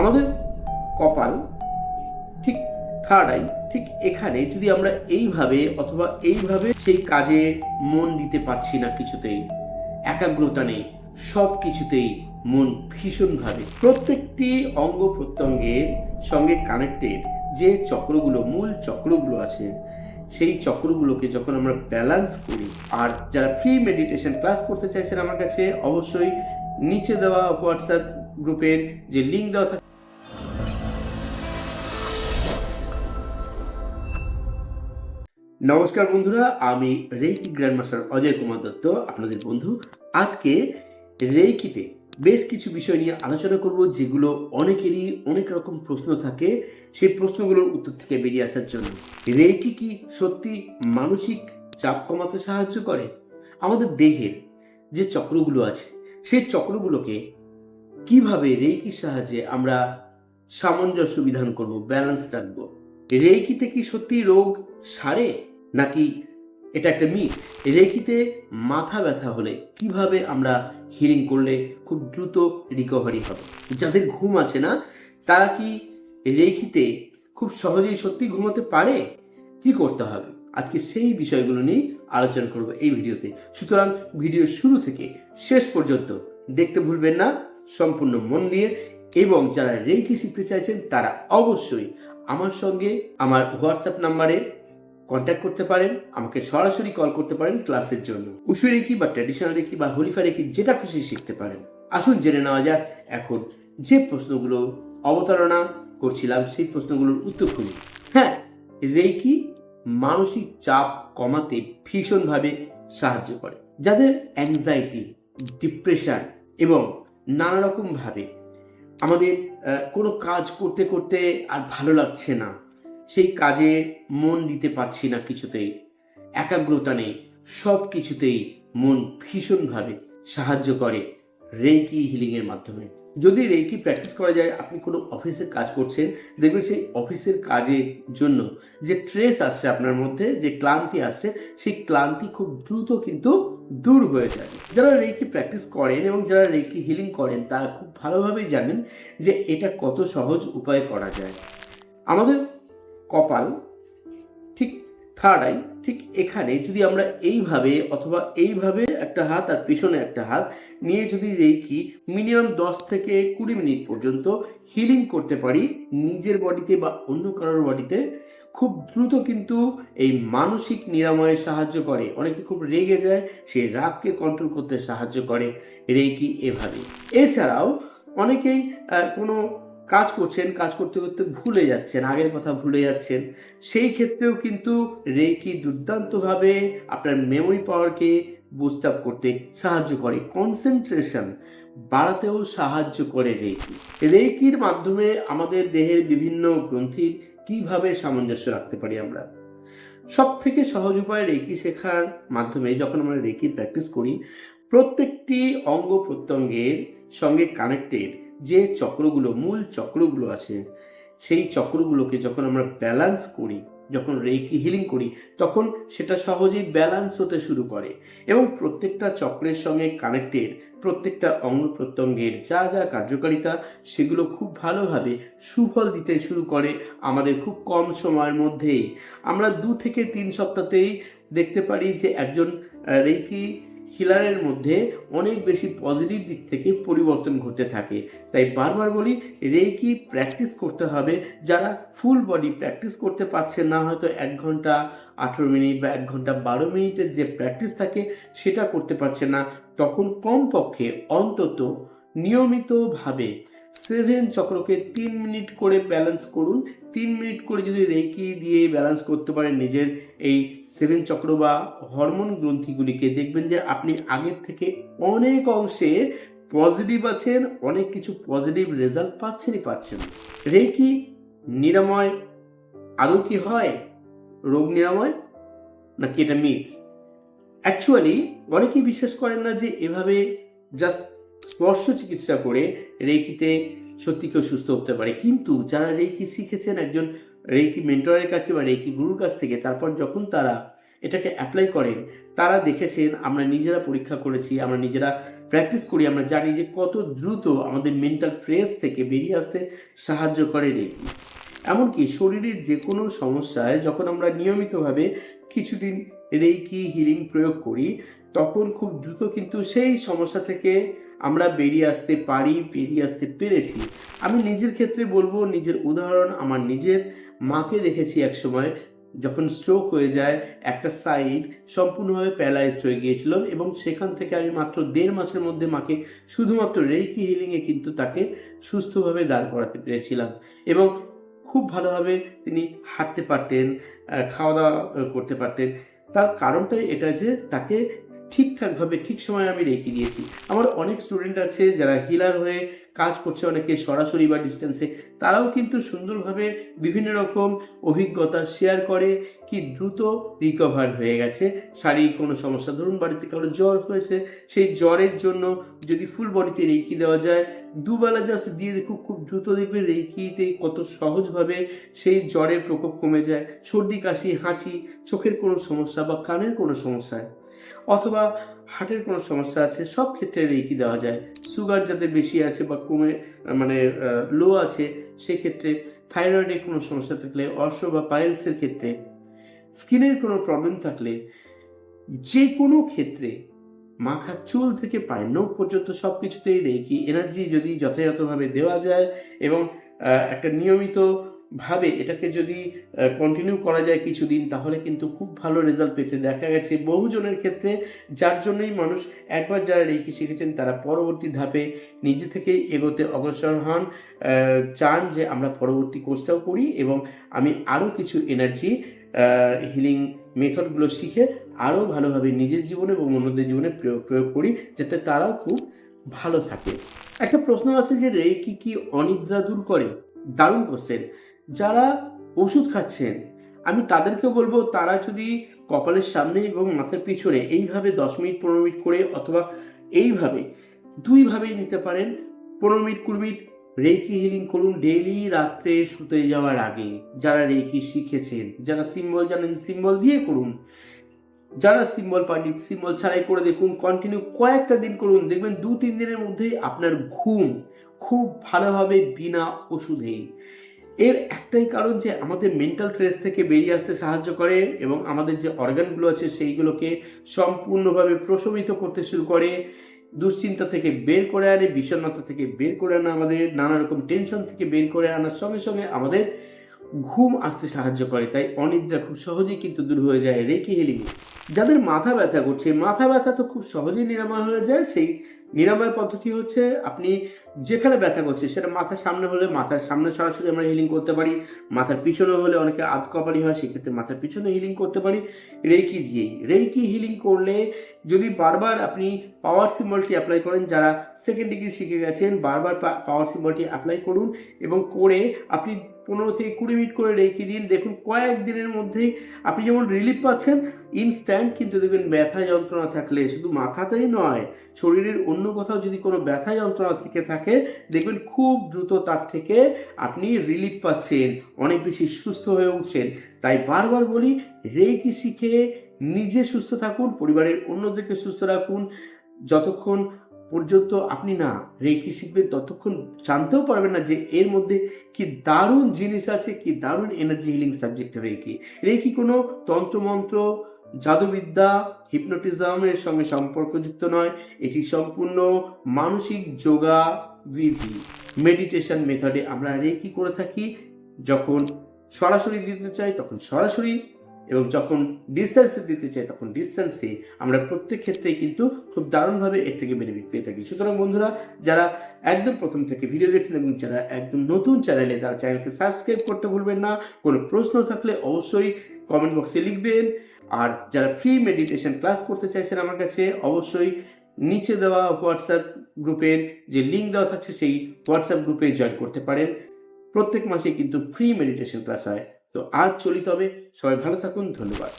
আমাদের কপাল ঠিক থার্ড আই ঠিক এখানে যদি আমরা এইভাবে অথবা এইভাবে সেই কাজে মন দিতে পারছি না কিছুতেই, একাগ্রতা নেই সব কিছুতেই মন ভীষণভাবে, প্রত্যেকটি অঙ্গ প্রত্যঙ্গের সঙ্গে কানেক্টেড যে চক্রগুলো, মূল চক্রগুলো আছে, সেই চক্রগুলোকে যখন আমরা ব্যালেন্স করি, আর যারা ফ্রি মেডিটেশন ক্লাস করতে চাইছেন আমার কাছে অবশ্যই নিচে দেওয়া হোয়াটসঅ্যাপ গ্রুপের যে লিঙ্ক দেওয়া থাকে নমস্কার বন্ধুরা, আমি রেইকি গ্র্যান্ডমাস্টার অজয় কুমার দত্ত, আপনাদের বন্ধু। আজকে রেইকিতে বেশ কিছু বিষয় নিয়ে আলোচনা করব, যেগুলো অনেকেরই অনেক রকম প্রশ্ন থাকে। সেই প্রশ্নগুলোর উত্তর থেকে বেরিয়ে আসার জন্য। রেইকি কি সত্যি মানসিক চাপ কমাতে সাহায্য করে? আমাদের দেহের যে চক্রগুলো আছে, সেই চক্রগুলোকে কীভাবে রেইকির সাহায্যে আমরা সামঞ্জস্য বিধান করব ব্যালেন্স রাখব? রেইকিতে কি সত্যি রোগ সারে? নাকি এটা একটা মিথ? রেকিতে মাথা ব্যথা হলে কীভাবে আমরা হিলিং করলে খুব দ্রুত রিকভারি হবে? যাদের ঘুম আসে না, তারা কি রেকিতে খুব সহজেই সত্যি ঘুমাতে পারে? কি করতে হবে? আজকে সেই বিষয়গুলো নিয়ে আলোচনা করব এই ভিডিওতে। সুতরাং ভিডিও শুরু থেকে শেষ পর্যন্ত দেখতে ভুলবেন না, সম্পূর্ণ মন দিয়ে। এবং যারা রেকি শিখতে চাইছেন, তারা অবশ্যই আমার সঙ্গে, আমার হোয়াটসঅ্যাপ নাম্বারে কন্ট্যাক্ট করতে পারেন, আমাকে সরাসরি কল করতে পারেন ক্লাসের জন্য। উসু রেখি বা ট্র্যাডিশনাল রেখি বা হলিফা রেখি, যেটা খুশি শিখতে পারেন। আসুন জেনে নেওয়া যাক এখন যে প্রশ্নগুলো অবতারণা করছিলাম, সেই প্রশ্নগুলোর উত্তর খুঁজি। হ্যাঁ রেকি মানসিক চাপ কমাতে ভীষণভাবে সাহায্য করে। যাদের অ্যাংজাইটি ডিপ্রেশন এবং নানা রকমভাবে আমাদের কোনো কাজ করতে করতে আর ভালো লাগছে না সেই কাজে মন দিতে পারছি না কিছুতেই। একাগ্রতা নেই সব কিছুতেই মন ভীষণভাবে সাহায্য করে রেকি হিলিংয়ের মাধ্যমে। যদি রেকি প্র্যাকটিস করা যায়, আপনি কোনো অফিসের কাজ করছেন, দেখবেন সেই অফিসের কাজের জন্য যে ট্রেস আসছে আপনার মধ্যে, যে ক্লান্তি আসছে, সেই ক্লান্তি খুব দ্রুত কিন্তু দূর হয়ে যায়। যারা রেকি প্র্যাকটিস করেন এবং যারা রেকি হিলিং করেন, তারা খুব ভালোভাবেই জানেন যে এটা কত সহজ উপায়ে করা যায়। আমাদের কপাল ঠিক থার্ড আই ঠিক এখানে যদি আমরা এইভাবে অথবা এইভাবে একটা হাত আর পেছনে একটা হাত নিয়ে যদি রেখি মিনিমাম দশ থেকে কুড়ি মিনিট পর্যন্ত হিলিং করতে পারি নিজের বডিতে বা অন্য কারোর বডিতে খুব দ্রুত কিন্তু এই মানসিক নিরাময়ে সাহায্য করে। অনেকে খুব রেগে যায় সেই রাগকে কন্ট্রোল করতে সাহায্য করে রেকি এভাবে। এছাড়াও অনেকেই কোনো কাজ করছেন, কাজ করতে করতে ভুলে যাচ্ছেন, আগের কথা ভুলে যাচ্ছেন। সেই ক্ষেত্রেও কিন্তু রেকি দুর্দান্তভাবে আপনার মেমোরি পাওয়ারকে বুস্ট আপ করতে সাহায্য করে। কনসেন্ট্রেশন বাড়াতেও সাহায্য করে রেকি। রেকির মাধ্যমে আমাদের দেহের বিভিন্ন গ্রন্থির কীভাবে সামঞ্জস্য রাখতে পারি আমরা? সব থেকে সহজ উপায় রেকি শেখার মাধ্যমে যখন আমরা রেকি প্র্যাকটিস করি, প্রত্যেকটি অঙ্গ প্রত্যঙ্গের সঙ্গে কানেক্টেড যে চক্রগুলো, মূল চক্রগুলো আছে, সেই চক্রগুলোকে যখন আমরা ব্যালান্স করি, যখন রেকি হিলিং করি, তখন সেটা সহজেই ব্যালান্স হতে শুরু করে এবং প্রত্যেকটা চক্রের সঙ্গে কানেক্টেড প্রত্যেকটা অঙ্গ প্রত্যঙ্গের যা যা কার্যকারিতা, সেগুলো খুব ভালোভাবে সুফল দিতে শুরু করে আমাদের খুব কম সময়ের মধ্যেই। আমরা দু থেকে তিন সপ্তাহতেই দেখতে পারি যে একজন রেকি হিলারের মধ্যে অনেক বেশি পজিটিভ দিক থেকে পরিবর্তন ঘটতে থাকে। তাই বারবার বলি রেকি প্র্যাকটিস করতে হবে। যারা ফুল বডি প্র্যাকটিস করতে পারছে না, হয়তো এক ঘণ্টা, আঠেরো মিনিট বা এক ঘণ্টা বারো মিনিটের যে প্র্যাকটিস থাকে, সেটা করতে পারছে না। তখন কমপক্ষে অন্তত নিয়মিতভাবে সেভেন চক্রকে তিন মিনিট করে ব্যালেন্স করুন। তিন মিনিট করে যদি রেকি দিয়ে ব্যালেন্স করতে পারেন নিজের এই সেভেন চক্র বা হরমোন গ্রন্থিগুলিকে, দেখবেন যে আপনি আগের থেকে অনেক অংশে পজিটিভ আছেন, অনেক কিছু পজিটিভ রেজাল্ট পাচ্ছেনই পাচ্ছেন। রেকি নিরাময় আদৌ কি হয়? রোগ নিরাময়? নাকি এটা মিথ অ্যাকচুয়ালি অনেকেই বিশ্বাস করেন না যে এভাবে জাস্ট স্পর্শ চিকিৎসা করে রেকিতে সত্যি কেউ সুস্থ হতে পারে। কিন্তু যারা রেকি শিখেছেন, একজন রেকি মেন্টরের কাছে বা রেকি গুরুর কাছ থেকে, তারপর যখন তারা এটাকে অ্যাপ্লাই করেন, তারা দেখেছেন, আমরা নিজেরা পরীক্ষা করেছি, আমরা নিজেরা প্র্যাকটিস করি, আমরা জানি যে কত দ্রুত আমাদের মেন্টাল ফ্রেস থেকে বেরিয়ে আসতে সাহায্য করে রেকি এমনকি শরীরের যে কোনো সমস্যায় যখন আমরা নিয়মিতভাবে কিছুদিন রেকি হিলিং প্রয়োগ করি, তখন খুব দ্রুত কিন্তু সেই সমস্যা থেকে আমরা বেরিয়ে আসতে পারি, বেরিয়ে আসতে পেরেছি। আমি নিজের ক্ষেত্রে বলব, নিজের উদাহরণ আমার নিজের। মাকে দেখেছি একসময় যখন স্ট্রোক হয়ে যায়, একটা সাইড সম্পূর্ণভাবে প্যারালাইজড হয়ে গিয়েছিল এবং সেখান থেকে আমি মাত্র দেড় মাসের মধ্যে মাকে শুধুমাত্র রেইকি হিলিংয়ে কিন্তু তাকে সুস্থভাবে দাঁড় করাতে পেরেছিলাম এবং খুব ভালোভাবে তিনি হাঁটতে পারতেন খাওয়া দাওয়া করতে পারতেন। তার কারণটাই এটা যে তাকে ঠিকঠাকভাবে, ঠিক সময় আমি রেখে দিয়েছি। আমার অনেক স্টুডেন্ট আছে যারা হিলার হয়ে কাজ করছে অনেকে সরাসরি বা ডিস্টেন্সে তারাও কিন্তু সুন্দরভাবে বিভিন্ন রকম অভিজ্ঞতা শেয়ার করে কি দ্রুত রিকভার হয়ে গেছে। শারীরিক কোনো সমস্যা, ধরুন বাড়িতে কারও জ্বর হয়েছে, সেই জ্বরের জন্য যদি ফুল বডিতে রেকি দেওয়া যায়, দুবেলা জাস্ট দিয়ে দেখুন খুব দ্রুত দেখবে রেকিতে কত সহজভাবে সেই জ্বরের প্রকোপ কমে যায়। সর্দি, কাশি, হাঁচি, চোখের কোনো সমস্যা বা কানের কোনো সমস্যা অথবা হার্টের কোনো সমস্যা আছে, সব ক্ষেত্রে রেকি দেওয়া যায়। সুগার যাদের বেশি আছে বা কমে মানে লো আছে, সেক্ষেত্রে থাইরয়েডের কোনো সমস্যা থাকলে অর্শ বা পাইলসের ক্ষেত্রে স্কিনের কোনো প্রবলেম থাকলে যে কোনো ক্ষেত্রে মাথার চুল থেকে পায় নখ পর্যন্ত সব কিছুতেই রেখি এনার্জি যদি যথাযথভাবে দেওয়া যায় এবং একটা নিয়মিত ভাবে এটাকে যদি কন্টিনিউ করা যায় কিছুদিন, তাহলে কিন্তু খুব ভালো রেজাল্ট পেতে। দেখা গেছে বহুজনের ক্ষেত্রে যার জন্যই মানুষ একবার যারা রেখি শিখেছেন, তারা পরবর্তী ধাপে নিজে থেকেই এগোতে অগ্রসর হন চান যে আমরা পরবর্তী কোর্সটাও করি এবং আমি আরও কিছু এনার্জি হিলিং মেথডগুলো শিখে আরও ভালোভাবে নিজের জীবনে এবং অন্যদের জীবনে প্রয়োগ প্রয়োগ করি, যাতে তারাও খুব ভালো থাকে। একটা প্রশ্ন আছে যে রেকি কি অনিদ্রা দূর করে? দারুণ কোশ্চেন যারা ওষুধ খাচ্ছেন, আমি তাদেরকে বলব তারা যদি কপালের সামনে এবং মাথার পিছনে এইভাবে দশ মিনিট, পনেরো মিনিট করে অথবা এইভাবে দুইভাবেই নিতে পারেন, পনেরো মিনিট, কুড়ি মিনিট রেকি হিলিং করুন ডেইলি রাত্রে শুতে যাওয়ার আগে। যারা রেকি শিখেছেন, যারা সিম্বল জানেন সিম্বল দিয়ে করুন। যারা সিম্বল পার্টি সিম্বল ছাড়াই করে দেখুন কন্টিনিউ কয়েকটা দিন করুন। দেখবেন দু তিন দিনের মধ্যেই আপনার ঘুম খুব ভালোভাবে বিনা ওষুধেই এর একটাই কারণ যে আমাদের মেন্টাল স্ট্রেস থেকে বেরিয়ে আসতে সাহায্য করে এবং আমাদের যে অর্গানগুলো আছে সেইগুলোকে সম্পূর্ণভাবে প্রশমিত করতে শুরু করে, দুশ্চিন্তা থেকে বের করে আনে, বিষণ্ণতা থেকে বের করে আনা আমাদের, নানা রকম টেনশন থেকে বের করে আনার সঙ্গে সঙ্গে আমাদের ঘুম আসতে সাহায্য করে। তাই অনিদ্রা খুব সহজেই কিন্তু দূর হয়ে যায়, রেখে হেলিং যাদের মাথা ব্যথা করছে, মাথা ব্যথা তো খুব সহজেই নিরাময় হয়ে যায়, সেই নিরাময় পদ্ধতি হচ্ছে আপনি যেখানে ব্যথা করছে, সেটা মাথার সামনে হলে মাথার সামনে সরাসরি আমরা হিলিং করতে পারি, মাথার পিছনে হলে অনেকে আধ কপালি হয়, সেক্ষেত্রে মাথার পিছনে হিলিং করতে পারি, রেইকি দিয়েই। রেইকি হিলিং করলে যদি বারবার আপনি পাওয়ার সিম্বলটি অ্যাপ্লাই করেন, যারা সেকেন্ড ডিগ্রি শিখে গেছেন, বারবার পাওয়ার সিম্বলটি অ্যাপ্লাই করুন এবং করে আপনি পনেরো থেকে কুড়ি মিনিট করে রেখে দিন। দেখুন, কয়েক দিনের মধ্যেই আপনি যেমন রিলিফ পাচ্ছেন ইনস্ট্যান্ট কিন্তু দেখবেন ব্যথা যন্ত্রণা থাকলে শুধু মাথাতেই নয়, শরীরের অন্য কোথাও যদি কোনো ব্যথা যন্ত্রণা থেকে থাকে, দেখবেন খুব দ্রুত তার থেকে আপনি রিলিফ পাচ্ছেন, অনেক বেশি সুস্থ হয়ে উঠছেন। তাই বারবার বলি রেকি শিখে নিজে সুস্থ থাকুন, পরিবারের অন্যদেরকে সুস্থ রাখুন। যতক্ষণ পর্যন্ত আপনি না রেকি শিখবেন, ততক্ষণ জানতেও পারবেন না যে এর মধ্যে কি দারুণ জিনিস আছে, কি দারুণ energy healing subject reiki reiki কোনো তন্ত্রমন্ত্র, জাদুবিদ্যা হিপনোটিজমের সঙ্গে সম্পর্কযুক্ত নয়, এটি সম্পূর্ণ মানসিক যোগা বিধি মেডিটেশন মেথডে আমরা রেকি করে থাকি। যখন সরাসরি দিতে চাই, তখন সরাসরি এবং যখন ডিস্টেন্সে দিতে চাই, তখন ডিস্টেন্সে আমরা প্রত্যেক ক্ষেত্রেই কিন্তু খুব দারুণভাবে এর থেকে বেনিফিট পেয়ে থাকি। সুতরাং বন্ধুরা, যারা একদম প্রথম থেকে ভিডিও দেখছেন এবং যারা একদম নতুন চ্যানেলে তারা চ্যানেলকে সাবস্ক্রাইব করতে ভুলবেন না। কোনো প্রশ্ন থাকলে অবশ্যই কমেন্ট বক্সে লিখবেন। আর যারা ফ্রি মেডিটেশন ক্লাস করতে চাইছেন আমার কাছে, অবশ্যই নিচে দেওয়া হোয়াটসঅ্যাপ গ্রুপের যে লিঙ্ক দেওয়া থাকছে, সেই হোয়াটসঅ্যাপ গ্রুপে জয়েন করতে পারেন। প্রত্যেক মাসে কিন্তু ফ্রি মেডিটেশন ক্লাস হয়। তো আজ চলিত হবে। সবাই ভালো থাকুন ধন্যবাদ।